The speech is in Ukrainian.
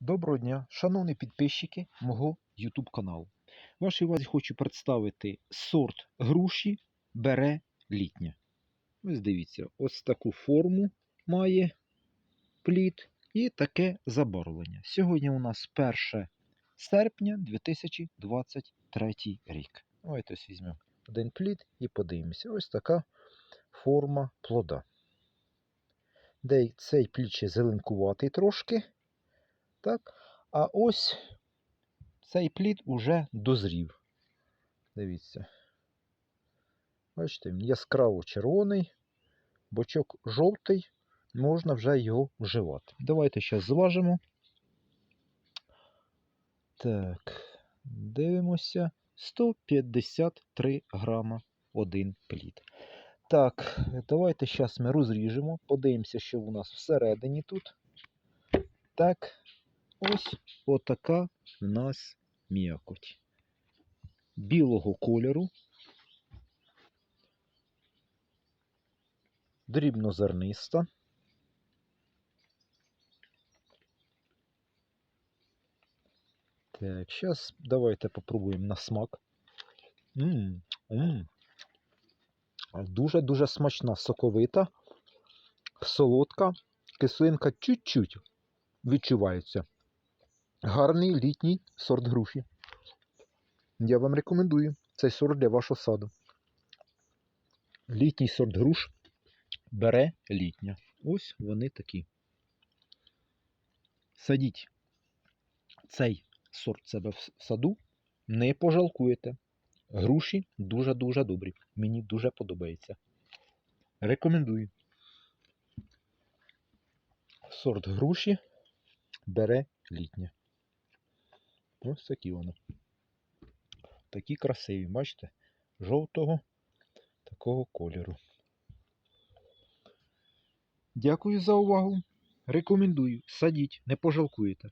Доброго дня, шановні підписчики мого YouTube каналу. Вашій увазі хочу представити сорт груші бере літня. Ось дивіться, ось таку форму має плід і таке забарвлення. Сьогодні у нас 1 серпня 2023 рік. Давайте ось візьмемо один плід і подивимося. Ось така форма плода. Де цей плід ще зеленкуватий трошки. Так? А ось цей плід уже дозрів. Дивіться. Бачите, він яскраво червоний, бочок жовтий, можна вже його вживати. Давайте зараз зважимо. Так, дивимося. 153 грама один плід. Так, давайте зараз ми розріжемо, подивимося, що у нас всередині тут. Так, ось отака в нас м'якоть. Білого кольору. Дрібнозерниста. Так, зараз давайте попробуємо на смак. Дуже-дуже смачна, соковита, солодка, кислинка чуть-чуть відчувається. Гарний літній сорт груші. Я вам рекомендую цей сорт для вашого саду. Літній сорт груш бере літня. Ось вони такі. Садіть цей сорт себе в саду, не пожалкуєте. Груші дуже-дуже добрі. Мені дуже подобається. Рекомендую. Сорт груші бере літня. Ось такі вони. Такі красиві, бачите? Жовтого такого кольору. Дякую за увагу. Рекомендую. Садіть, не пожалкуєте.